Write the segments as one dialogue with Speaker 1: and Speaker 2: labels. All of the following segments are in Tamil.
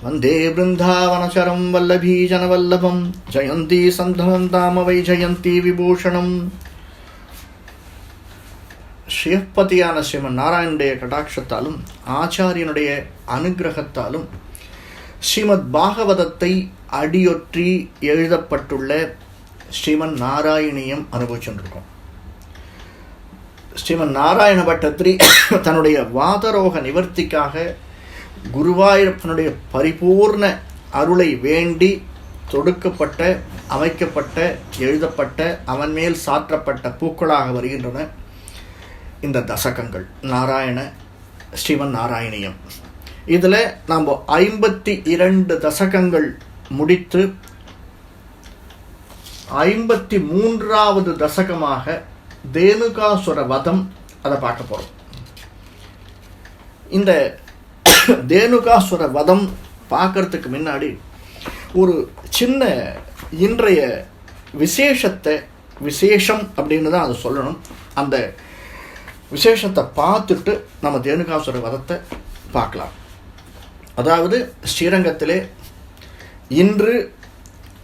Speaker 1: वन्दे बृन्दावनचरं वल्लभीजनवल्लभं जयन्ती सन्धनं दाम वै ஜெயந்தி விபூஷணம் ஸ்ரீபதியான ஸ்ரீமன் நாராயணுடைய கடாட்சத்தாலும் ஆச்சாரியனுடைய அனுகிரகத்தாலும் ஸ்ரீமத் பாகவதத்தை அடியொற்றி எழுதப்பட்டுள்ள ஸ்ரீமன் நாராயணியம் அனுபவிச்சுருக்கோம் ஸ்ரீமன் நாராயண பட்டத்திரி தன்னுடைய வாதரோக நிவர்த்திக்காக குருவாயூரப்பனுடைய பரிபூர்ண அருளை வேண்டி தொடுக்கப்பட்ட அமைக்கப்பட்ட எழுதப்பட்ட அவன் மேல் சாற்றப்பட்ட பூக்களாக வருகின்றன இந்த தசகங்கள். நாராயண ஸ்ரீமன் நாராயணியம். இதில் நாம் ஐம்பத்தி இரண்டு தசகங்கள் முடித்து ஐம்பத்தி மூன்றாவது தசகமாக தேனுகாசுர வதம் அதை பார்க்க போகிறோம் இந்த தேனுகாசுர வதம் பார்க்கறதுக்கு முன்னாடி ஒரு சின்ன இன்றைய விசேஷத்தை விசேஷம் அப்படின்னு தான் அதை சொல்லணும். அந்த விசேஷத்தை பார்த்துட்டு நம்ம தேனுகாசுர வதத்தை பார்க்கலாம். அதாவது ஸ்ரீரங்கத்திலே இன்று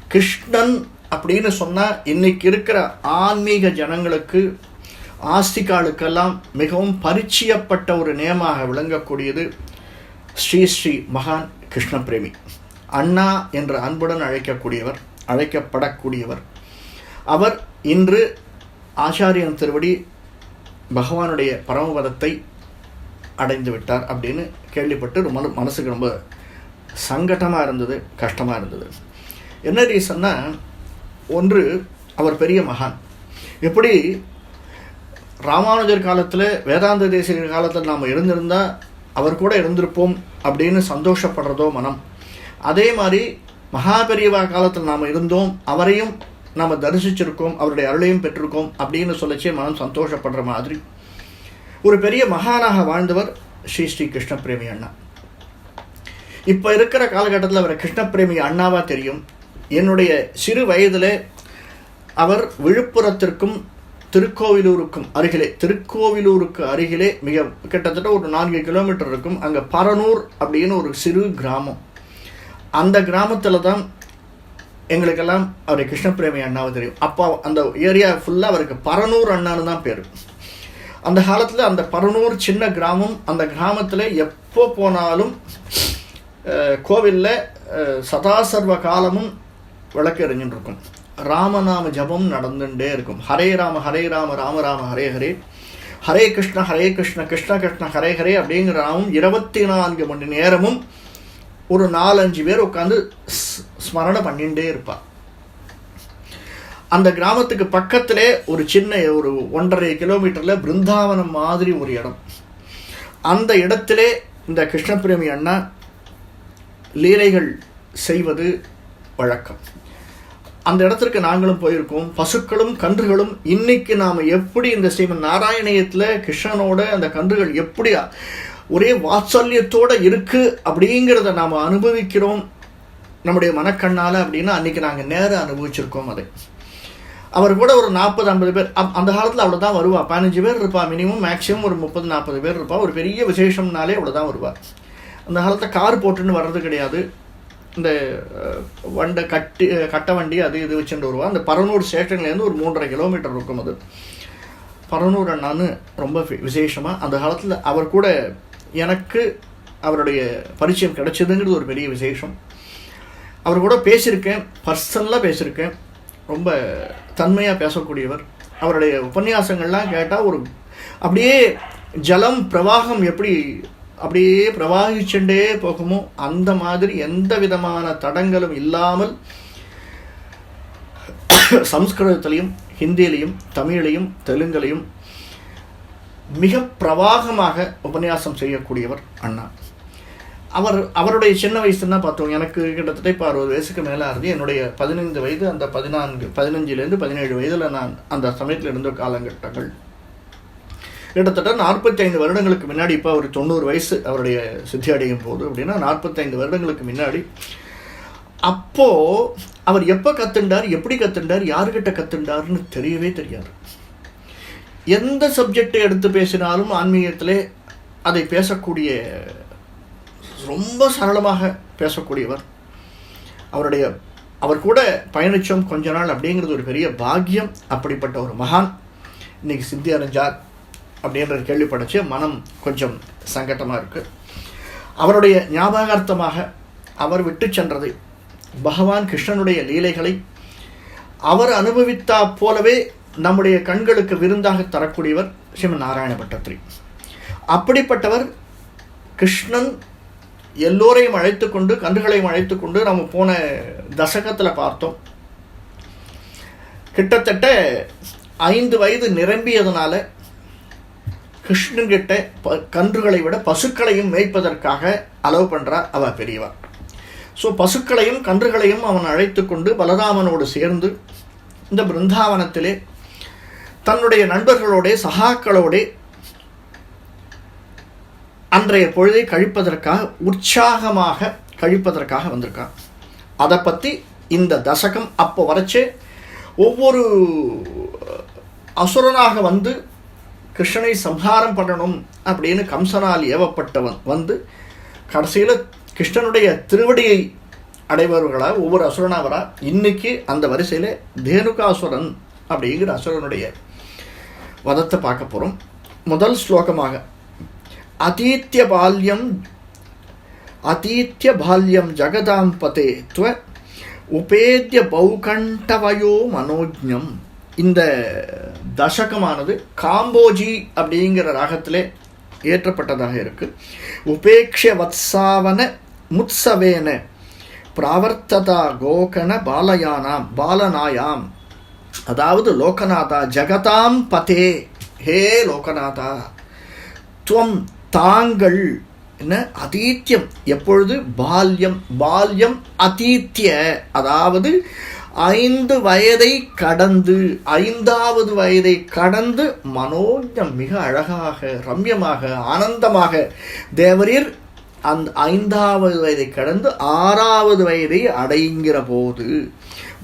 Speaker 1: கிருஷ்ணன் அப்படின்னு சொன்னால் இன்னைக்கு இருக்கிற ஆன்மீக ஜனங்களுக்கு ஆஸ்திகாலுக்கெல்லாம் மிகவும் பரிச்சயப்பட்ட ஒரு நேமாக விளங்கக்கூடியது ஸ்ரீ ஸ்ரீ மகான் கிருஷ்ண பிரேமி அண்ணா என்ற அன்புடன் அழைக்கக்கூடியவர் அழைக்கப்படக்கூடியவர். அவர் இன்று ஆச்சாரியன் திருவடி பகவானுடைய பரமபதத்தை அடைந்து விட்டார் அப்படின்னு கேள்விப்பட்டு ரொம்ப மனசுக்கு ரொம்ப சங்கடமாக இருந்தது கஷ்டமாக இருந்தது. என்ன ரீசன்னா ஒன்று அவர் பெரிய மகான். எப்படி ராமானுஜர் காலத்தில் வேதாந்த தேசிகர் காலத்தில் நாம் இருந்திருந்தால் அவர் கூட இருந்திருப்போம் அப்படின்னு சந்தோஷப்படுறதோ மனம். அதே மாதிரி மகாபெரியவா காலத்தில் நாம் இருந்தோம் அவரையும் நாம் தரிசிச்சிருக்கோம் அவருடைய அருளையும் பெற்றிருக்கோம் அப்படின்னு சொல்லிச்சே மனம் சந்தோஷப்படுற மாதிரி. ஒரு பெரிய மகானாக வாழ்ந்தவர் ஸ்ரீ ஸ்ரீ கிருஷ்ண பிரேமி அண்ணா. இப்போ இருக்கிற காலகட்டத்தில் அவர் கிருஷ்ண பிரேமி தெரியும். என்னுடைய சிறு வயதில் அவர் விழுப்புரத்திற்கும் திருக்கோவிலூருக்கும் அருகிலே திருக்கோவிலூருக்கு அருகிலே மிக கிட்டத்தட்ட ஒரு நான்கு கிலோமீட்டர் இருக்கும். அங்கே பரனூர் அப்படின்னு ஒரு சிறு கிராமம். அந்த கிராமத்தில் தான் எங்களுக்கெல்லாம் அவர் கிருஷ்ணபிரேமி அண்ணாவை தெரியும். அப்போ அந்த ஏரியா ஃபுல்லாக அவருக்கு பரனூர் அண்ணான்னு தான் பேர். அந்த காலத்தில் அந்த பரனூர் சின்ன கிராமம் அந்த கிராமத்தில் எப்போ போனாலும் கோவிலில் சதாசர்வ காலமும் விளக்கு எறிஞ்சுட்டு இருக்கும். ராமநாம ஜபம் நடந்துட்டே இருக்கும். ஹரே ராம ஹரே ராம ராம ராம ஹரே ஹரே. ஹரே கிருஷ்ண ஹரே கிருஷ்ண கிருஷ்ண கிருஷ்ண ஹரே ஹரே அப்படிங்கிற நாமும் இருபத்தி நான்கு மணி நேரமும் ஒரு நாலஞ்சு பேர் உட்காந்து ஸ்மரணை பண்ணிகிட்டே இருப்பார். அந்த கிராமத்துக்கு பக்கத்திலே ஒரு சின்ன ஒரு ஒன்றரை கிலோமீட்டரில் பிருந்தாவனம் மாதிரி ஒரு இடம். அந்த இடத்திலே இந்த கிருஷ்ணபிரேமி அண்ணா லீலைகள் செய்வது வழக்கம். அந்த இடத்திற்கு நாங்களும் போயிருக்கோம். பசுக்களும் கன்றுகளும் இன்னைக்கு நாம் எப்படி இந்த ஸ்ரீமன் நாராயணயத்தில் கிருஷ்ணனோட அந்த கன்றுகள் எப்படி ஒரே வாத்சல்யத்தோடு இருக்குது அப்படிங்கிறத நாம் அனுபவிக்கிறோம். நம்முடைய மனக்கண்ணால் அப்படின்னா அன்றைக்கி நாங்கள் நேரம் அனுபவிச்சிருக்கோம் அதை. அவர் கூட ஒரு நாற்பது ஐம்பது பேர். அந்த காலத்தில் அவ்வளோ தான் வருவா. பதினஞ்சு பேர் இருப்பா மினிமம் மேக்ஸிமம் ஒரு முப்பது நாற்பது பேர் இருப்பா. ஒரு பெரிய விசேஷம்னாலே அவ்வளோ தான் வருவா. அந்த காலத்தில் கார் போட்டுன்னு வர்றது கிடையாது. இந்த வண்டை கட்டி கட்ட வண்டி அது இது வச்சுட்டு வருவோம் அந்த பரனூர் ஸ்டேஷன்லேருந்து ஒரு மூன்றரை கிலோமீட்டர் இருக்கும் அது. பரனூர் அண்ணான்னு ரொம்ப விசேஷமாக அந்த காலத்தில் அவர் கூட எனக்கு அவருடைய பரிச்சயம் கிடைச்சதுங்கிறது ஒரு பெரிய விசேஷம். அவர் கூட பேசியிருக்கேன் பர்சனலாக பேசியிருக்கேன். ரொம்ப தன்மையாக பேசக்கூடியவர். அவருடைய உபன்யாசங்கள்லாம் கேட்டால் ஒரு அப்படியே ஜலம் பிரவாகம் எப்படி அப்படியே பிரவாகிச்சுண்டே போகுமோ அந்த மாதிரி எந்த விதமான தடங்களும் இல்லாமல் சம்ஸ்கிருதத்திலையும் ஹிந்திலையும் தமிழையும் தெலுங்குலையும் மிக பிரவாகமாக உபன்யாசம் செய்யக்கூடியவர் அண்ணா. அவர் அவருடைய சின்ன வயசுன்னா பார்த்தோம் எனக்கு கிட்டத்தட்ட இப்போ அறுபது வயசுக்கு மேலே இருந்து என்னுடைய பதினைந்து வயது அந்த பதினான்கு பதினஞ்சுலேருந்து பதினேழு வயதில் நான் அந்த சமயத்தில் இருந்த காலகட்டங்கள். கிட்டத்தட்ட நாற்பத்தைந்து வருடங்களுக்கு முன்னாடி இப்போ அவர் தொண்ணூறு வயசு அவருடைய சித்தி அடையும் போது அப்படின்னா நாற்பத்தைந்து வருடங்களுக்கு முன்னாடி அப்போது அவர் எப்போ கற்றுண்டார் எப்படி கற்றுண்டார் யாருக்கிட்ட கற்றுண்டார்னு தெரியவே தெரியாது. எந்த சப்ஜெக்டை எடுத்து பேசினாலும் ஆன்மீகத்திலே அதை பேசக்கூடிய ரொம்ப சரளமாக பேசக்கூடியவர். அவருடைய அவர் கூட பயணித்தோம் கொஞ்ச நாள் அப்படிங்கிறது ஒரு பெரிய பாக்கியம். அப்படிப்பட்ட ஒரு மகான். இன்னைக்கு சித்தி அடைஞ்சார். அப்படின்ற கேள்விப்படைச்சு மனம் கொஞ்சம் சங்கட்டமாக இருக்குது அவருடைய ஞாபகார்த்தமாக அவர் விட்டு சென்றது பகவான் கிருஷ்ணனுடைய லீலைகளை அவர் அனுபவித்தா போலவே நம்முடைய கண்களுக்கு விருந்தாக தரக்கூடியவர் ஸ்ரீமன் நாராயண பட்டத்திரி. அப்படிப்பட்டவர் கிருஷ்ணன் எல்லோரையும் அழைத்து கொண்டு கன்றுகளையும் அழைத்து கொண்டு நம்ம போன தசகத்தில் பார்த்தோம். கிட்டத்தட்ட ஐந்து வயது நிரம்பியதுனால கிருஷ்ணன்கிட்ட ப கன்றுகளை விட பசுக்களையும் மேய்ப்பதற்காக அலோவ் பண்ணுறா அவ பெரியவா. ஸோ பசுக்களையும் கன்றுகளையும் அவன் அழைத்து கொண்டு பலராமனோடு சேர்ந்து இந்த பிருந்தாவனத்திலே தன்னுடைய நண்பர்களோட சகாக்களோட அன்றைய பொழுதை கழிப்பதற்காக உற்சாகமாக கழிப்பதற்காக வந்திருக்கான். அதை பற்றி இந்த தசகம் அப்போ வரைச்சே ஒவ்வொரு அசுரனாக வந்து கிருஷ்ணனை சம்ஹாரம் பண்ணணும் அப்படின்னு கம்சனால் ஏவப்பட்டவன் வந்து கடைசியில் கிருஷ்ணனுடைய திருவடியை அடைபவர்களாக ஒவ்வொரு அசுரனாவரா இன்னைக்கு அந்த வரிசையில் தேனுகாசுரன் அப்படிங்கிற அசுரனுடைய வதத்தை பார்க்க போகிறோம் முதல் ஸ்லோகமாக அதீத்திய பால்யம் அதீத்திய பால்யம் ஜகதாம்பதே துவ உபேத்திய பௌகண்டவயோ மனோஜம் இந்த தசகமானது காம்போஜி அப்படிங்கிற ராகத்திலே ஏற்றப்பட்டதாக இருக்குது உபேக்ஷ வத்சாவன முத்சவேன பிராவர்த்ததா கோகண பாலயானாம் பாலநாயாம். அதாவது லோகநாதா ஜகதாம் பதே. ஹே லோகநாதா துவம் தாங்கள் என்ன? அதீத்தியம் எப்பொழுது? பால்யம். பால்யம் அதீத்திய அதாவது ஐந்து வயதை கடந்து ஐந்தாவது வயதை கடந்து மனோஜம் மிக அழகாக ரம்யமாக ஆனந்தமாக தேவரீர் அந்த ஐந்தாவது வயதை கடந்து ஆறாவது வயதை அடைங்கிற போது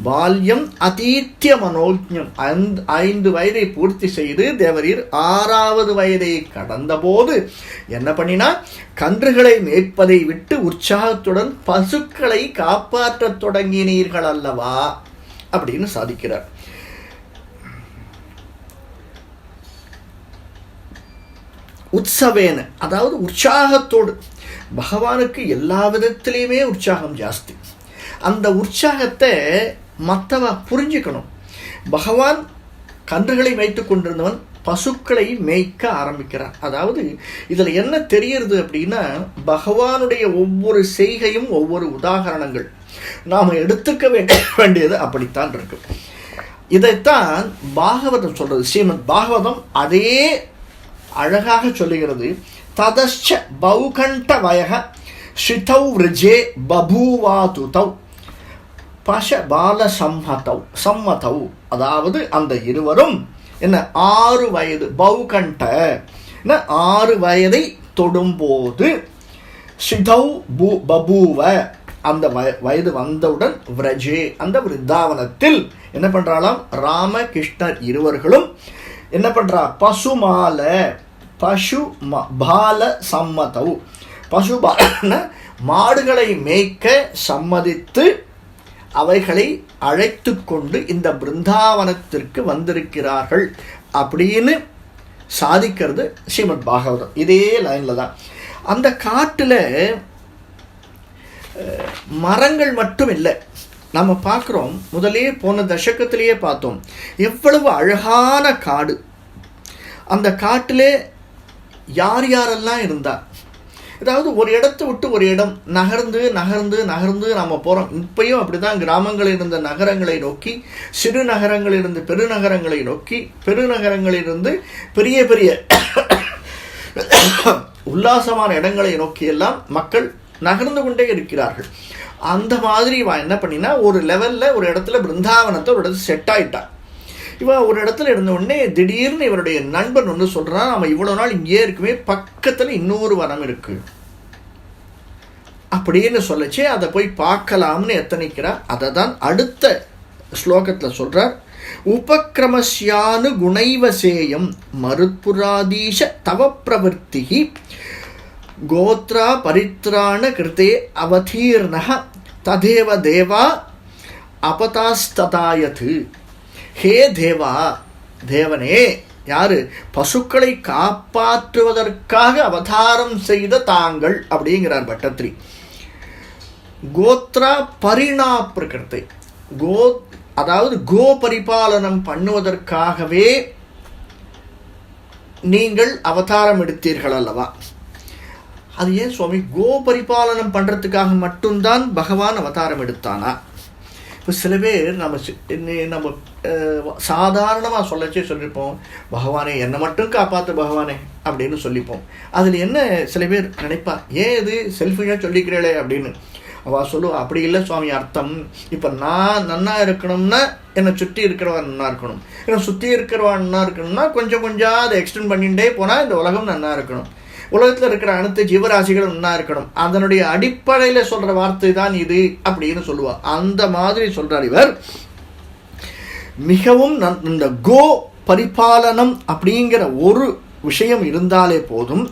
Speaker 1: பால்யம் அதீத்திய மனோஜம் ஐந்து ஐந்து வயதை பூர்த்தி செய்து தேவரீர் ஆறாவது வயதை கடந்தபோது என்ன பண்ணினா கன்றுகளை மேய்ப்பதை விட்டு உற்சாகத்துடன் பசுக்களை காப்பாற்றத் தொடங்கினீர்கள் அல்லவா அப்படின்னு சாதிக்கிறார் உற்சவேன அதாவது உற்சாகத்தோடு பகவானுக்கு எல்லா விதத்திலையுமே உற்சாகம் ஜாஸ்தி அந்த உற்சாகத்தை மற்றவ புரிஞ்சுக்கணும். பகவான் கன்றுகளை வைத்து கொண்டிருந்தவன் பசுக்களை மேய்க்க ஆரம்பிக்கிறான் அதாவது இதில் என்ன தெரியுது அப்படின்னா பகவானுடைய ஒவ்வொரு செய்கையும் ஒவ்வொரு உதாகரணங்கள் நாம் எடுத்துக்க வேண்டியது அப்படித்தான் இருக்கு. இதைத்தான் பாகவதம் சொல்றது. ஸ்ரீமத் பாகவதம் அதே அழகாக சொல்லுகிறது. ததச்ச பௌகண்ட வயக ஸ்ரிதௌ ரிஜே பபூவாது தௌ பஷ பால சம்மதௌ. சம்மதௌ அதாவது அந்த இருவரும் என்ன ஆறு வயது பௌகண்ட என்ன ஆறு வயதை தொடும்போது சிதௌ பூ பபூவ அந்த வய வயது வந்தவுடன் விரஜே அந்த விருத்தாவனத்தில் என்ன பண்ணுறாளாம் ராம கிருஷ்ணர் இருவர்களும் என்ன பண்ணுறா பசுமால பசு பால சம்மதவ் பசுபாலன மாடுகளை மேய்க்க சம்மதித்து அவைகளை அழைத்து கொண்டு இந்த பிருந்தாவனத்திற்கு வந்திருக்கிறார்கள் அப்படின்னு சாதிக்கிறது ஸ்ரீமத் பாகவதம். இதே லைனில் தான். அந்த காட்டில் மரங்கள் மட்டும் இல்லை. நம்ம பார்க்குறோம் முதலே போன தசக்கத்திலேயே பார்த்தோம். எவ்வளவு அழகான காடு. அந்த காட்டிலே யார் யாரெல்லாம் இருந்தால் அதாவது ஒரு இடத்தை விட்டு ஒரு இடம் நகர்ந்து நகர்ந்து நகர்ந்து நம்ம போகிறோம் இப்பயும் அப்படி தான் கிராமங்களில் இருந்த நகரங்களை நோக்கி சிறு நகரங்களிலிருந்து பெருநகரங்களை நோக்கி பெருநகரங்களிலிருந்து பெரிய பெரிய உல்லாசமான இடங்களை நோக்கியெல்லாம் மக்கள் நகர்ந்து கொண்டே இருக்கிறார்கள். அந்த மாதிரி இவன் என்ன பண்ணினா ஒரு லெவலில் ஒரு இடத்துல பிருந்தாவனத்தை ஒரு இடத்துல செட் ஆயிட்டான் இவன் ஒரு இடத்துல இருந்த உடனே திடீர்னு இவருடைய நண்பன் ஒன்று சொல்கிறான் அவன் இவ்வளோ நாள் இங்கே இருக்குமே பக்கத்தில் இன்னொரு வனம் இருக்கு. அப்படின்னு சொல்லிச்சு. அதை போய் பார்க்கலாம்னு எத்தனைக்கிறார் அதை தான் அடுத்த ஸ்லோகத்தில் சொல்கிறார் உபக்கிரமஸ்யானு குணைவசேயம் மருத்புராதீஷ தவ பிரவர்த்திகி கோத்ரா பரித்ராண கிருத்தே அவதீர்ண ததேவ தேவா அபதாஸ்ததாயது. ஹே தேவா தேவனே யாரு? பசுக்களை காப்பாற்றுவதற்காக அவதாரம் செய்த தாங்கள் அப்படிங்கிறார் பட்டத்ரி. கோத்ரா பரிணா பிரகிருத்தை கோ அதாவது கோ பரிபாலனம் பண்ணுவதற்காகவே நீங்கள் அவதாரம் எடுத்தீர்கள் அல்லவா? அது ஏன் சுவாமி? கோ பரிபாலனம் பண்ணுறதுக்காக மட்டும்தான் பகவான் அவதாரம் எடுத்தானா? இப்போ சில பேர் நம்ம சி- நம்ம சாதாரணமாக சொல்லச்சே சொல்லியிருப்போம் பகவானே என்னை மட்டும் காப்பாற்று பகவானே அப்படின்னு சொல்லிப்போம். அதில் என்ன சில பேர் நினைப்பா ஏன் இது செல்ஃபிஷாக சொல்லிக்கிறீளே அப்படின்னு. அவள் சொல்லுவா அப்படி இல்லை சுவாமி அர்த்தம். இப்போ நான் நன்னா இருக்கணும்னா என்னை சுற்றி இருக்கிறவன் நன்னா இருக்கணும். என்னை சுற்றி இருக்கிறவன் நன்னா இருக்கணும்னா கொஞ்சம் கொஞ்சம் அதை எக்ஸ்டெண்ட் பண்ணிகிட்டே போனால் இந்த உலகம் நன்னா இருக்கணும். உலகத்தில் இருக்கிற அனைத்து ஜீவராசிகளும் ஒன்றா இருக்கணும். அதனுடைய அடிப்படையில் சொல்கிற வார்த்தை தான் இது அப்படின்னு சொல்லுவார் அந்த மாதிரி சொல்கிறார் இவர். மிகவும் நன்- இந்த கோ பரிபாலனம் அப்படிங்கிற ஒரு விஷயம் இருந்தாலே போதும்.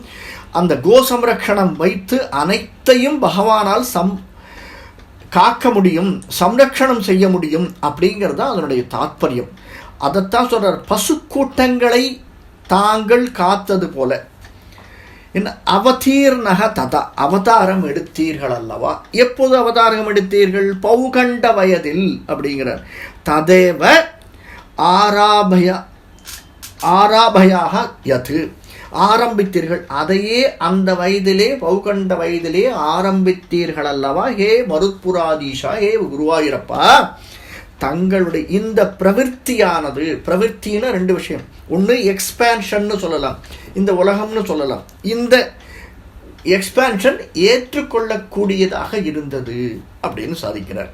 Speaker 1: அந்த கோ சம்ரக்ஷணம் வைத்து அனைத்தையும் பகவானால் சம் காக்க முடியும் சம்ரக்ஷணம் செய்ய முடியும் அப்படிங்கிறது தான் அதனுடைய தாத்பரியம். அதைத்தான் சொல்கிறார் பசுக்கூட்டங்களை தாங்கள் காத்தது போல. என்ன அவதீர்ணக ததா அவதாரம் எடுத்தீர்கள் அல்லவா எப்போது அவதாரம் எடுத்தீர்கள் பௌகண்ட வயதில் அப்படிங்கிறார் ததேவ ஆராபய ஆராபயாக யது ஆரம்பித்தீர்கள் அதையே அந்த வயதிலே பௌகண்ட வயதிலே ஆரம்பித்தீர்கள் அல்லவா ஹே மருத்புராதீஷா ஹே குருவாயிரப்பா தங்களுடைய இந்த பிரவிற்த்தியானது பிரவிற்த்தின்னா ரெண்டு விஷயம். ஒன்று எக்ஸ்பேன்ஷன்னு சொல்லலாம். இந்த உலகம்னு சொல்லலாம். இந்த எக்ஸ்பேன்ஷன் ஏற்றுக்கொள்ளக்கூடியதாக இருந்தது அப்படின்னு சாதிக்கிறார்.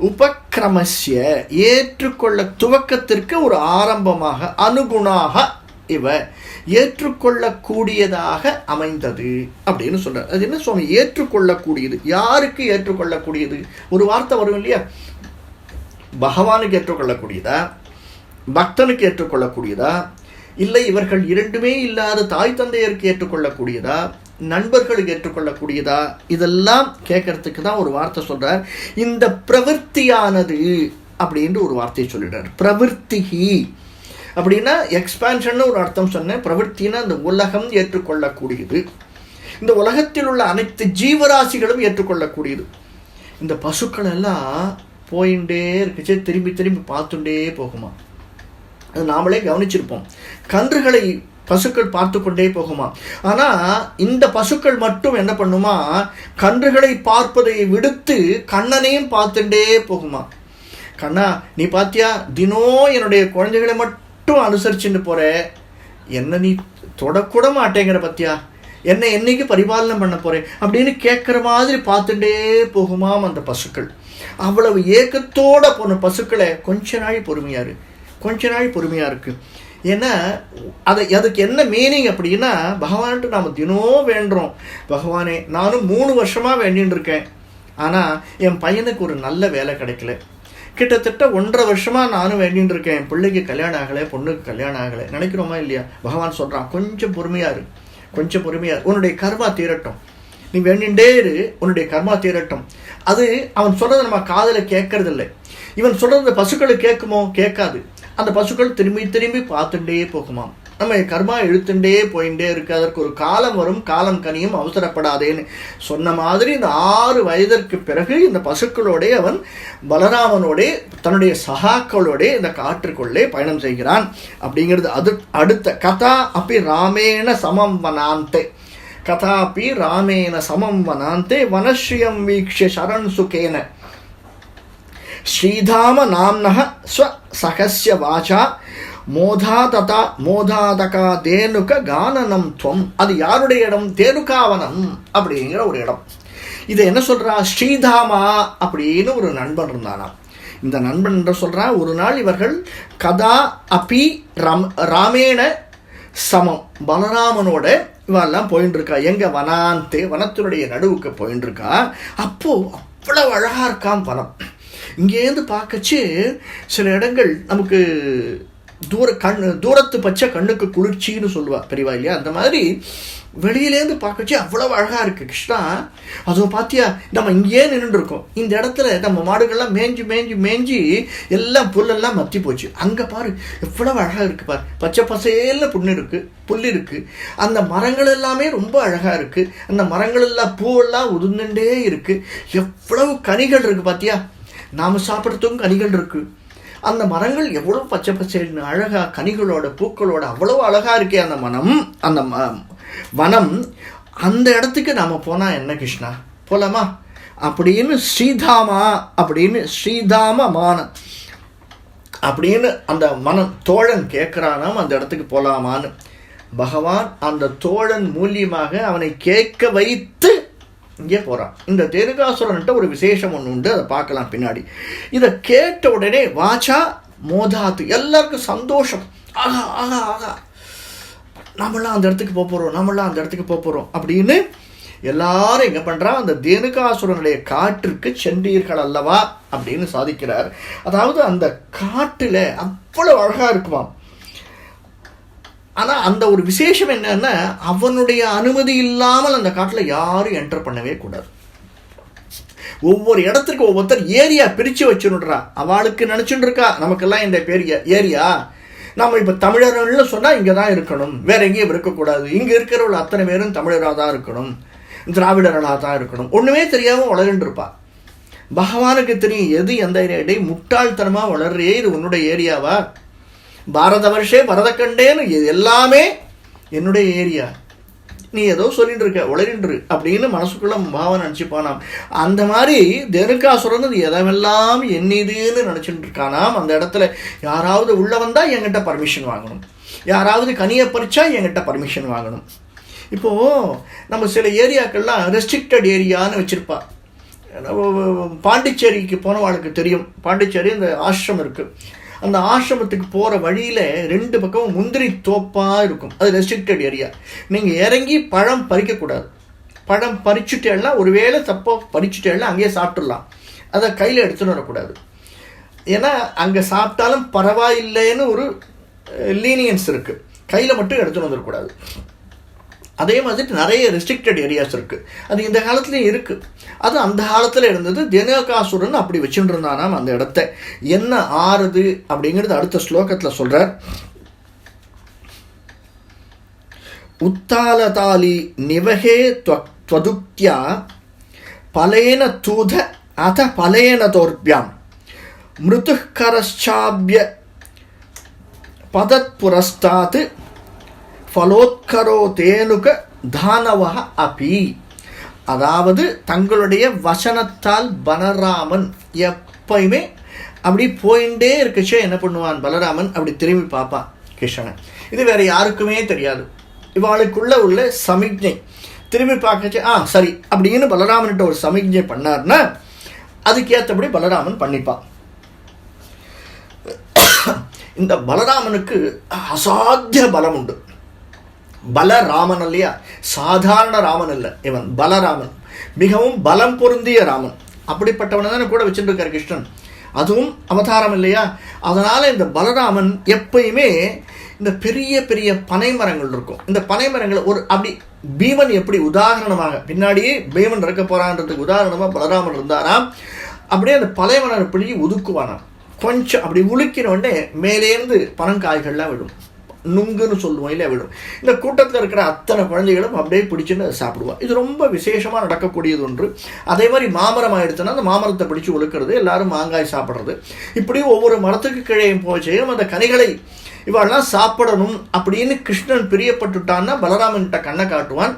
Speaker 1: உபக்கிரமசிய ஏற்றுக்கொள்ள துவக்கத்திற்கு ஒரு ஆரம்பமாக அனுகுணாக இவ ஏற்றுக்கொள்ளக்கூடியதாக அமைந்தது அப்படின்னு சொல்றார். அது என்ன சுவாமி? ஏற்றுக்கொள்ளக்கூடியது. யாருக்கு ஏற்றுக்கொள்ளக்கூடியது? ஒரு வார்த்தை வரும் இல்லையா? பகவானுக்கு ஏற்றுக்கொள்ளக்கூடியதா? பக்தனுக்கு ஏற்றுக்கொள்ளக்கூடியதா? இல்லை இவர்கள் இரண்டுமே இல்லாத தாய் தந்தையருக்கு ஏற்றுக்கொள்ளக்கூடியதா? நண்பர்களுக்கு ஏற்றுக்கொள்ளக்கூடியதா? இதெல்லாம் கேட்கறதுக்கு தான் ஒரு வார்த்தை சொல்றார். இந்த பிரவൃத்தியானது அப்படின்ற ஒரு வார்த்தையை சொல்லிடுறார். பிரவൃத்திகி அப்படின்னா எக்ஸ்பான்ஷன் ஒரு அர்த்தம் சொன்னேன். பிரவൃத்தினா இந்த உலகம் ஏற்றுக்கொள்ளக்கூடியது. இந்த உலகத்தில் உள்ள அனைத்து ஜீவராசிகளும் ஏற்றுக்கொள்ளக்கூடியது. இந்த பசுக்கள் எல்லாம் போயிட்டே இருக்குச்சு திரும்பி திரும்பி பார்த்துட்டே போகுமா? அது நாமளே கவனிச்சிருப்போம். கன்றுகளை பசுக்கள் பார்த்து கொண்டே போகுமா? ஆனால் இந்த பசுக்கள் மட்டும் என்ன பண்ணுமா? கன்றுகளை பார்ப்பதை விடுத்து கண்ணனையும் பார்த்துட்டே போகுமா? கண்ணா நீ பார்த்தியா தினம் என்னுடைய குழந்தைகளை மட்டும் அனுசரிச்சுட்டு போற. என்ன நீ தொடக்கூட மாட்டேங்கிற பத்தியா? என்னை என்னைக்கு பரிபாலனம் பண்ண போறேன்? அப்படின்னு கேட்குற மாதிரி பார்த்துட்டே போகுமாம் அந்த பசுக்கள். அவ்வளவு ஏக்கத்தோட போன பசுக்களை கொஞ்ச நாள் பொறுமையாக இருக்கு கொஞ்ச நாள் பொறுமையா இருக்கு. ஏன்னா அதை அதுக்கு என்ன மீனிங் அப்படின்னா பகவான்ட்டு நாம் தினம் வேண்டுறோம். பகவானே நானும் மூணு வருஷமா வேண்டின்னு இருக்கேன். ஆனால் என் பையனுக்கு ஒரு நல்ல வேலை கிடைக்கல. கிட்டத்தட்ட ஒன்றரை வருஷமா நானும் வேண்டின்னு இருக்கேன். என் பிள்ளைக்கு கல்யாணம் ஆகலை பொண்ணுக்கு கல்யாணம் ஆகலை. நினைக்கிறோமா இல்லையா? பகவான் சொல்றான் கொஞ்சம் பொறுமையாக இரு. கொஞ்சம் பொறுமையா உன்னுடைய கர்மா தீரட்டும். நீ வேண்டிண்டே இரு உன்னுடைய கர்மா தீரட்டும். அது அவன் சொல்றதை நம்ம காதில் கேட்கறது இல்லை இவன் சொல்றது பசுக்களை கேட்குமோ? கேட்காது. அந்த பசுக்கள் திரும்பி திரும்பி பார்த்துட்டே போகுமாம். நம்ம கர்மா இழுத்துட்டே போயிட்டே இருக்கு. அதற்கு ஒரு காலம் வரும். காலம் கனியும் அவசரப்படாதேன்னு சொன்ன மாதிரி இந்த ஆறு வயதிற்கு பிறகு இந்த பசுக்களோடே அவன் பலராமனோடே தன்னுடைய சகாக்களோடே இந்த காற்றுக்குள்ளே பயணம் செய்கிறான். அப்படிங்கிறது அது அடுத்த கதா அப்படி ராமேண சமம் வனாந்தே கதாபி ராமேண சமம் வனாந்தே வனஸ்ரீயம் வீக்ஷ சரண் சுகேன. ஸ்ரீதாம நாம்னः ஸ்வசகஸ்ய வாச்சா மோதா ததா மோதாதகா தேனுக கானனம் துவம். அது யாருடைய இடம்? தேனுகாவனம் அப்படிங்கிற ஒரு இடம். இதை என்ன சொல்கிறா ஸ்ரீதாமா அப்படின்னு ஒரு நண்பன் இருந்தானாம் இந்த நண்பன் என்று சொல்கிறான் ஒரு நாள் இவர்கள் கதா அபி ரம் ராமேண சமம். பலராமனோட இவெல்லாம் போயின்னு இருக்கா எங்க வனாந்தே வனத்தினுடைய நடுவுக்கு போயின்னு இருக்கா அப்போ அவ்வளோ அழகாக இருக்காம் வனம். இங்கேருந்து பார்க்கச்சு சில இடங்கள் நமக்கு தூர கண் தூரத்து பச்சை கண்ணுக்கு குளிர்ச்சின்னு சொல்லுவாள் பெரியவா இல்லையா? அந்த மாதிரி வெளியிலேருந்து பார்க்கச்சு அவ்வளோ அழகாக இருக்குது கிருஷ்ணா. அதுவும் பார்த்தியா நம்ம இங்கேயே நின்றுருக்கோம் இருக்கோம் இந்த இடத்துல நம்ம மாடுகள்லாம் மேய்ஞ்சி மேய்ஞ்சி மேய்ஞ்சி எல்லாம் புல்லெல்லாம் மத்தி போச்சு. அங்கே பாரு எவ்வளோ அழகாக இருக்குது பாரு. பச்சை பசேல்னு புண்ணு இருக்குது புல் இருக்குது அந்த மரங்கள் எல்லாமே ரொம்ப அழகாக இருக்குது அந்த மரங்கள் எல்லாம் பூவெல்லாம் உதிர்ந்துட்டே இருக்குது எவ்வளவு கனிகள் இருக்குது பார்த்தியா நாம் சாப்பிட்றதுக்கும் கனிகள் இருக்குது அந்த மரங்கள் எவ்வளோ பச்சை பச்சைன்னு அழகாக கனிகளோட பூக்களோட அவ்வளோ அழகாக இருக்கே அந்த மனம் அந்த ம- வனம் அந்த இடத்துக்கு நாம் போனால் என்ன கிருஷ்ணா? போகலாமா அப்படின்னு ஸ்ரீதாமா அப்படின்னு ஸ்ரீதாம மானம் அப்படின்னு அந்த மனம் தோழன் கேட்குறானாம் அந்த இடத்துக்கு போகலாமான்னு பகவான் அந்த தோழன் மூலியமாக அவனை கேட்க வைத்து இங்கே போகிறான் இந்த தேனுகாசுரன்ட்ட ஒரு விசேஷம் ஒன்று உண்டு அதை பார்க்கலாம் பின்னாடி. இதை கேட்ட உடனே வாச்சா மோதாத்து எல்லாருக்கும் சந்தோஷம். ஆகா ஆகா ஆகா நம்மளாம் அந்த இடத்துக்கு போக போகிறோம் நம்மளாம் அந்த இடத்துக்கு போக போகிறோம் அப்படின்னு எல்லாரும் என்ன பண்ணுறா அந்த தேனுகாசுரனுடைய காற்றுக்கு சென்றீர்கள் அல்லவா? அப்படின்னு சாதிக்கிறார். அதாவது அந்த காட்டில் அவ்வளோ அழகாக இருக்குமாம். ஆனால் அந்த ஒரு விசேஷம் என்னன்னா அவனுடைய அனுமதி இல்லாமல் அந்த காட்டில் யாரும் என்டர் பண்ணவே கூடாது. ஒவ்வொரு இடத்துக்கு ஒவ்வொருத்தர் ஏரியா பிரித்து வச்சுடுறா அவளுக்கு நினைச்சுட்டு இருக்கா நமக்கெல்லாம் இந்த பெரிய ஏரியா. நம்ம இப்போ தமிழர்கள்னு சொன்னால் இங்கே தான் இருக்கணும். வேற எங்கேயும் இருக்கக்கூடாது. இங்கே இருக்கிறவள் அத்தனை பேரும் தமிழராக தான் இருக்கணும். திராவிடர்களாக தான் இருக்கணும். ஒன்றுமே தெரியாமல் வளர்ந்துட்டு இருப்பா. பகவானுக்கு தெரியும் எது எந்த ஏரியா? முட்டாள்தனமாக வளர்றே இது உன்னுடைய ஏரியாவா? பாரத வருஷே பரதக்கண்டேன்னு இது எல்லாமே என்னுடைய ஏரியா. நீ ஏதோ சொல்லிட்டு இருக்க உளறின்று அப்படின்னு மனசுக்குள்ள பாவம் நினச்சிப்பானாம் அந்த மாதிரி தெருக்காசுரன் அது எதெல்லாம் என்னதுன்னு நினச்சிட்டு இருக்கானாம். அந்த இடத்துல யாராவது உள்ளே வந்தால் என்கிட்ட பர்மிஷன் வாங்கணும். யாராவது கனியை பறிச்சா என்கிட்ட பர்மிஷன் வாங்கணும். இப்போது நம்ம சில ஏரியாக்கள்லாம் ரெஸ்ட்ரிக்டட் ஏரியான்னு வச்சுருப்பா. பாண்டிச்சேரிக்கு போனவாளுக்கு தெரியும். பாண்டிச்சேரி அந்த ஆசிரமம் இருக்குது அந்த ஆசிரமத்துக்கு போகிற வழியில் ரெண்டு பக்கமும் முந்திரி தோப்பாக இருக்கும். அது ரெஸ்ட்ரிக்டட் ஏரியா நீங்கள் இறங்கி பழம் பறிக்கக்கூடாது பழம் பறிச்சுட்டேன்னா ஒருவேளை தப்பாக பறிச்சுட்டேன்னா அங்கேயே சாப்பிட்றலாம் அதை கையில் எடுத்துன்னு வரக்கூடாது. ஏன்னா அங்கே சாப்பிட்டாலும் பரவாயில்லைன்னு ஒரு லீனியன்ஸ் இருக்குது கையில் மட்டும் எடுத்துன்னு வந்துடக்கூடாது. அதே மாதிரி நிறைய ரெஸ்ட்ரிக்டட் ஏரியாஸ் இருக்குது அது இந்த காலத்துலேயும் இருக்குது அது அந்த காலத்தில் இருந்தது தினகாசுரன் அப்படி வச்சுட்டு இருந்தானாம் அந்த இடத்த. என்ன ஆறுது அப்படிங்கிறது அடுத்த ஸ்லோகத்தில் சொல்கிறார் உத்தாலதாலி நிவகே துவதுக்தியா பலேன தூத அத பலேன தோர்பியாம். மிருதுக்கரச்சாபிய பதத் புரஸ்தாத்து ஃபலோத்கரோ தேனுக தானவக அபி அதாவது தங்களுடைய வசனத்தால் பலராமன் எப்பயுமே அப்படி போயிட்டே இருக்கச்சே என்ன பண்ணுவான்? பலராமன் அப்படி திரும்பி பார்ப்பான் கிருஷ்ணன். இது வேறு யாருக்குமே தெரியாது. இவாளுக்குள்ள உள்ள சமிக்ஞை. திரும்பி பார்க்கச்சு ஆ சரி. அப்படின்னு பலராமன்கிட்ட ஒரு சமிக்ஞை பண்ணார்னா அதுக்கேற்றபடி பலராமன் பண்ணிப்பான் இந்த பலராமனுக்கு அசாத்திய பலம் உண்டு பலராமன் இல்லையா? சாதாரண ராமன் இல்லை. இவன் பலராமன். மிகவும் பலம் பொருந்திய ராமன். அப்படிப்பட்டவனை தானே கூட வச்சுட்டு கிருஷ்ணன். அதுவும் அவதாரம் இல்லையா? அதனால் இந்த பலராமன் எப்பயுமே இந்த பெரிய பெரிய பனை மரங்கள் இருக்கும். இந்த பனை மரங்கள் ஒரு அப்படி பீமன் எப்படி உதாரணமாக பின்னாடியே பீமன் இருக்க போறான்றதுக்கு உதாரணமாக பலராமன் இருந்தாராம். அப்படியே அந்த பனை மரம் பிடிச்சி ஒதுக்குவானாம் கொஞ்சம் அப்படி உலுக்கின மேலேருந்து பனங்காய்கள்லாம் விடும் நுங்குன்னு சொல்லுவோம் இல்லை விடும் இந்த கூட்டத்தில் இருக்கிற அத்தனை குழந்தைகளும் அப்படியே பிடிச்சுன்னு அதை சாப்பிடுவோம். இது ரொம்ப விசேஷமாக நடக்கக்கூடியது ஒன்று. அதே மாதிரி மாமரம் ஆயிடுச்சுன்னா அந்த மாமரத்தை பிடிச்சு ஒழுக்கிறது எல்லாரும் மாங்காய் சாப்பிட்றது. இப்படி ஒவ்வொரு மரத்துக்கு கீழே போச்சையும் அந்த கனிகளை இவெல்லாம் சாப்பிடணும் அப்படின்னு கிருஷ்ணன் பிரியப்பட்டுட்டான்னா பலராமன்கிட்ட கண்ணை காட்டுவான்.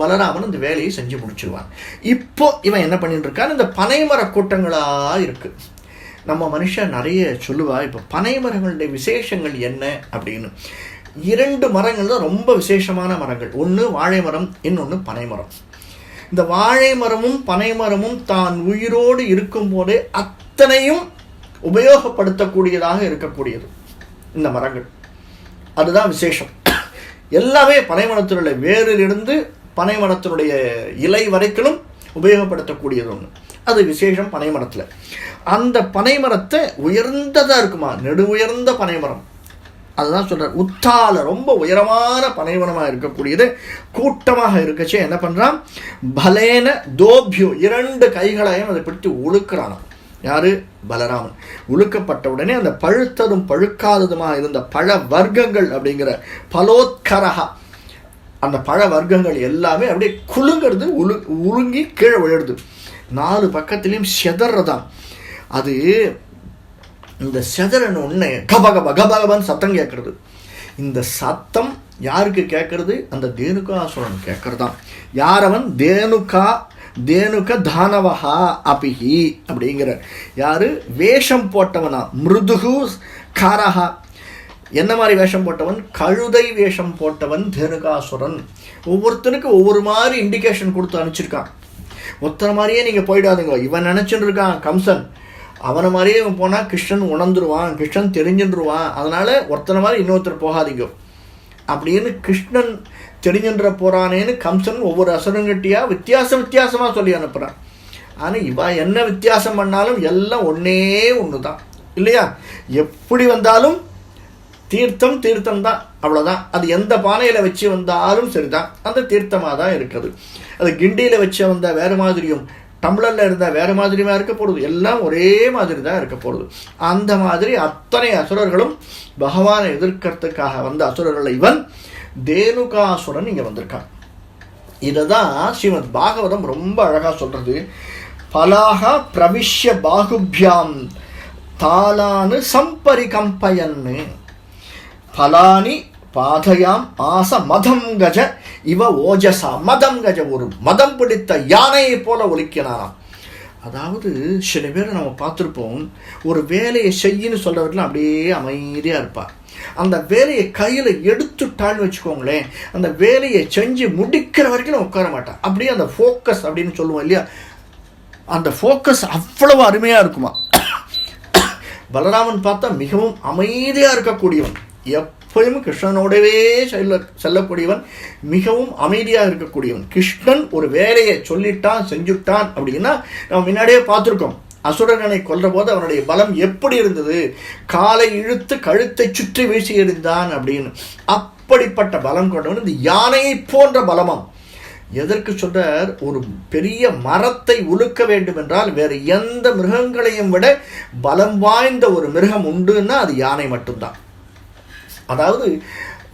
Speaker 1: பலராமன் இந்த வேலையை செஞ்சு முடிச்சிருவான். இப்போ இவன் என்ன பண்ணிட்டு இருக்கான்? இந்த பனைமர கூட்டங்களாக இருக்குது நம்ம மனுஷன் நிறைய சொல்லுவா இப்போ பனை மரங்களுடைய விசேஷங்கள் என்ன அப்படின்னு. இரண்டு மரங்கள் தான் ரொம்ப விசேஷமான மரங்கள். ஒன்று வாழை மரம் இன்னொன்று பனை மரம் இந்த வாழை மரமும் பனை மரமும் தான் உயிரோடு இருக்கும் போதே அத்தனையும் உபயோகப்படுத்தக்கூடியதாக இருக்கக்கூடியது இந்த மரங்கள். அதுதான் விசேஷம். எல்லாமே பனை மரத்தினுடைய வேரிலிருந்து பனை மரத்தினுடைய இலை வரைக்கும் உபயோகப்படுத்தக்கூடியது ஒன்று அது விசேஷம் பனை மரத்தில் அந்த பனை மரத்தை உயர்ந்ததாக இருக்குமா? நெடு உயர்ந்த பனைமரம். அதுதான் சொல்கிறார் உத்தால ரொம்ப உயரமான பனைவனமாக இருக்கக்கூடியது கூட்டமாக இருக்கச்சே என்ன பண்ணுறான் பலேன தோபியோ இரண்டு கைகளையும் அதை பிடித்து உழுக்கிறானாம். யாரு? பலராமன். உழுக்கப்பட்ட உடனே அந்த பழுத்ததும் பழுக்காததுமாக இருந்த பழ வர்க்கங்கள் அப்படிங்கிற பலோத்கரகா அந்த பழ வர்க்கங்கள் எல்லாமே அப்படியே குலுங்கிறது உலு உருங்கி கீழே விழுறது. நாலு பக்கத்துலேயும் செதறதான். அது இந்த செதறன ஒன்று கப கப கப சத்தம் கேட்கறது. இந்த சத்தம் யாருக்கு கேட்கறது? அந்த தேனுகாசுரன் கேட்கறதான். யாரவன்? தேனுகா தேனுக தானவஹா அபிஹி அப்படிங்கிற யாரு? வேஷம் போட்டவனா. மிருதுகு காரஹா. என்ன மாதிரி வேஷம் போட்டவன்? கழுதை வேஷம் போட்டவன் தேனுகாசுரன். ஒவ்வொருத்தனுக்கும் ஒவ்வொரு மாதிரி இண்டிகேஷன் கொடுத்து அனுப்பிச்சிருக்கான். ஒத்தனை மாதிரியே நீங்கள் போயிடாதுங்க. இவன் நினச்சிட்டு இருக்கான் கம்சன். அவனை மாதிரியே இவன் போனால் கிருஷ்ணன் உணர்ந்துருவான் கிருஷ்ணன் தெரிஞ்சுருவான் அதனால் ஒருத்தனை மாதிரி இன்னொருத்தர் போகாதீங்க. அப்படின்னு கிருஷ்ணன் தெரிஞ்சுன்ற போகிறானேன்னு கம்சன் ஒவ்வொரு அசுரங்கட்டியாக வித்தியாசம் வித்தியாசமாக சொல்லி அனுப்புகிறான் ஆனால் இவன் என்ன வித்தியாசம் பண்ணாலும் எல்லாம் ஒன்றே ஒன்று தான் இல்லையா? எப்படி வந்தாலும் தீர்த்தம் தீர்த்தம் தான் அவ்வளோதான் அது எந்த பானையில் வச்சு வந்தாலும் சரிதான். அந்த தீர்த்தமாக தான் இருக்குது அது கிண்டியில் வச்சு வந்த வேறு மாதிரியும் டம்ளரில் இருந்தால் வேறு மாதிரியுமா இருக்க போகிறது எல்லாம் ஒரே மாதிரி தான் இருக்க போகிறது அந்த மாதிரி அத்தனை அசுரர்களும் பகவானை எதிர்க்கிறதுக்காக வந்த அசுரர்களை இவன் தேனுகாசுரன் இங்கே வந்திருக்கான். இதை தான் ஸ்ரீமத் பாகவதம் ரொம்ப அழகாக சொல்கிறது பலாக பிரவிஷ்ய பாகுபியாம் தாலானு சம்பரிகம்பயன்னு. பலானி பாதையாம் ஆச மதம் கஜ இவ ஓஜசா மதம் கஜ ஒரு மதம் பிடித்த யானையை போல ஒலிக்கினாராம் அதாவது சில பேர் நம்ம பார்த்துருப்போம் ஒரு வேலையை செய்யின்னு சொல்கிறவர்களாம் அப்படியே அமைதியாக இருப்பார். அந்த வேலையை கையில் எடுத்துட்டான்னு வச்சுக்கோங்களேன் அந்த வேலையை செஞ்சு முடிக்கிற வரைக்கும் நான் உட்கார மாட்டேன். அப்படியே அந்த ஃபோக்கஸ் அப்படின்னு சொல்லுவோம் இல்லையா? அந்த ஃபோக்கஸ் அவ்வளவு அருமையாக இருக்குமா பலராமன் பார்த்தா மிகவும் அமைதியாக இருக்கக்கூடியவன். எப்பொழுதும் கிருஷ்ணனோடவே செல்ல செல்லக்கூடியவன் மிகவும் அமைதியாக இருக்கக்கூடியவன். கிருஷ்ணன் ஒரு வேலையை சொல்லிட்டான் செஞ்சுட்டான் அப்படின்னா நம்ம முன்னாடியே பார்த்துருக்கோம். அசுரனை கொல்ற போது அவனுடைய பலம் எப்படி இருந்தது? காலை இழுத்து கழுத்தை சுற்றி வீசி எறிந்தான் அப்படின்னு. அப்படிப்பட்ட பலம் கொண்டவன் இந்த யானையை போன்ற பலமாம். எதற்கு சொல்றார்? ஒரு பெரிய மரத்தை உழுக்க வேண்டும் என்றால் வேறு எந்த மிருகங்களையும் விட பலம் வாய்ந்த ஒரு மிருகம் உண்டுன்னா அது யானை மட்டும்தான். அதாவது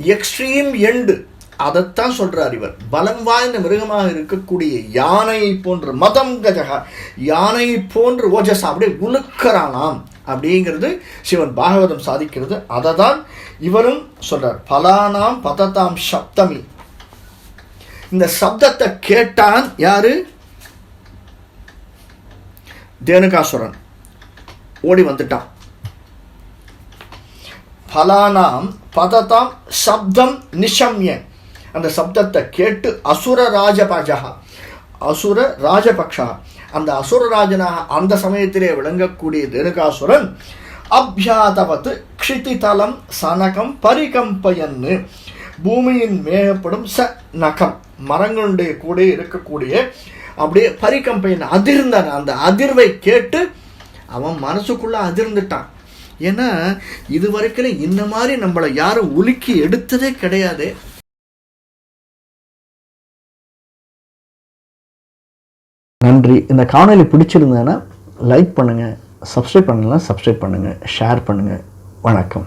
Speaker 1: எக்ஸ்ட்ரீம் எண்டு அதைத்தான் சொல்கிறார் இவர். பலம் வாய்ந்த மிருகமாக இருக்கக்கூடிய யானையை போன்ற மதம் கஜகா யானையை போன்று ஓஜஸ் அப்படியே உழுக்கிறானாம் அப்படிங்கிறது சிவன் பாகவதம் சாதிக்கிறது. அதை தான் இவரும் சொல்கிறார் பலானாம் பததாம் சப்தமி. இந்த சப்தத்தை கேட்டான் யாரு? தேனுகாசுரன். ஓடி வந்துட்டான். பலானாம் பததாம் சப்தம் நிஷம்ய. அந்த சப்தத்தை கேட்டு அசுர ராஜபஜா அசுர ராஜபக்ஷா. அந்த அசுரராஜனாக அந்த சமயத்திலே விளங்கக்கூடிய தேனுகாசுரன் அபியாதவத்து க்ஷிதிதலம் சனகம் பரிகம்பயன்னு. பூமியின் மேகப்படும் ச நகம். மரங்களுடைய கூட இருக்கக்கூடிய அப்படியே பரிகம்பையன் அதிர்ந்தான். அந்த அதிர்வை கேட்டு அவன் மனசுக்குள்ளே அதிர்ந்துட்டான். ஏன்னா இது வரைக்கும் இந்த மாதிரி நம்மளை யாரும் உலுக்கி எடுத்ததே கிடையாது. நன்றி. இந்த காணொலி பிடிச்சிருந்தேன்னா லைக் பண்ணுங்கள் சப்ஸ்கிரைப் பண்ணலாம் சப்ஸ்கிரைப் பண்ணுங்கள் ஷேர் பண்ணுங்கள் வணக்கம்.